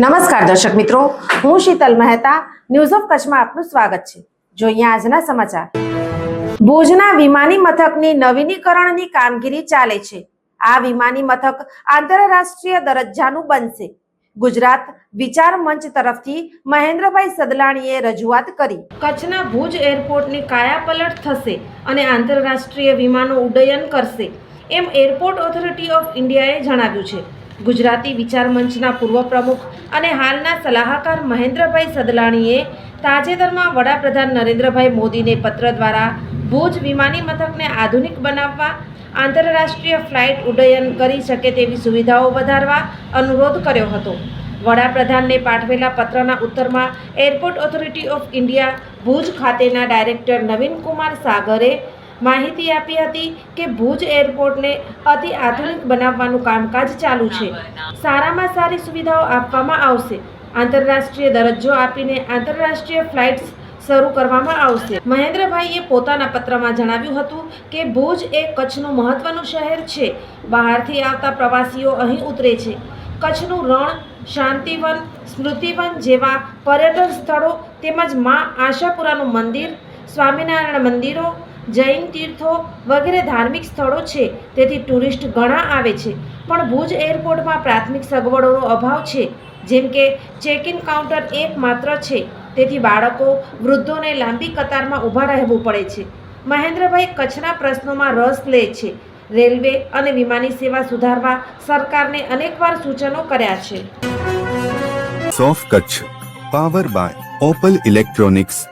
નમસ્કાર દર્શક મિત્રો, હું શીતલ મહેતા ન્યૂઝ ઓફ કચ્છમાં આપનું સ્વાગત છે. જોઈએ આજના સમાચાર. ભુજના વિમાની મથકની નવીનીકરણની કામગીરી ચાલે છે. આ વિમાની મથક આંતરરાષ્ટ્રીય દરજ્જાનું બનશે. ગુજરાત વિચાર મંચ તરફથી મહેન્દ્રભાઈ સદલાણીએ રજૂઆત કરી. કચ્છના ભુજ એરપોર્ટની કાયાપલટ થશે અને આંતરરાષ્ટ્રીય વિમાનો ઉડ્ડયન કરશે. એમ એરપોર્ટ ઓથોરિટી ઓફ ઇન્ડિયાએ જણાવ્યું છે. ગુજરાતી વિચાર મંચના પૂર્વ પ્રમુખ અને હાલના સલાહકાર મહેન્દ્રભાઈ સદલાણીએ તાજેતરમાં વડાપ્રધાન નરેન્દ્રભાઈ મોદીને પત્ર દ્વારા ભુજ વિમાની મથકને આધુનિક બનાવવા, આંતરરાષ્ટ્રીય ફ્લાઇટ ઉડ્ડયન કરી શકે તેવી સુવિધાઓ વધારવા અનુરોધ કર્યો હતો. વડાપ્રધાનને પાઠવેલા પત્રના ઉત્તરમાં airport authority of India Bhuj ખાતેના ડાયરેક્ટર નવીન કુમાર સાગરે માહિતી આપી હતી કે ભુજ એરપોર્ટને અતિ આધુનિક બનાવવાનું કામકાજ ચાલુ છે. સારામાં સારી સુવિધાઓ આપવામાં આવશે. આંતરરાષ્ટ્રીય દરજ્જો આપીને આંતરરાષ્ટ્રીય ફ્લાઇટ્સ શરૂ કરવામાં આવશે. મહેન્દ્રભાઈએ પોતાના પત્રમાં જણાવ્યું હતું કે ભુજ એ કચ્છનું મહત્વનું શહેર છે. બહારથી આવતા પ્રવાસીઓ અહીં ઉતરે છે. કચ્છનું રણ, શાંતિવન, સ્મૃતિવન જેવા પર્યટન સ્થળો તેમજ મા આશાપુરાનું મંદિર સ્વામિનારાયણ મંદિરો, જૈન તીર્થો વગેરે ધાર્મિક સ્થળો છે. તેથી ટુરિસ્ટ ઘણા આવે છે. પણ ભુજ એરપોર્ટમાં પ્રાથમિક સગવડોનો અભાવ છે. જેમ કે ચેક ઇન કાઉન્ટર એક માત્ર છે. તેથી બાળકો, વૃદ્ધોને લાંબી કતારમાં ઊભા રહેવું પડે છે. મહેન્દ્રભાઈ કચ્છના પ્રશ્નોમાં રસ લે છે. રેલવે અને વિમાની સેવા સુધારવા સરકારને અનેકવાર સૂચનો કર્યા છે. સોફ Kutch, power by Opal electronics.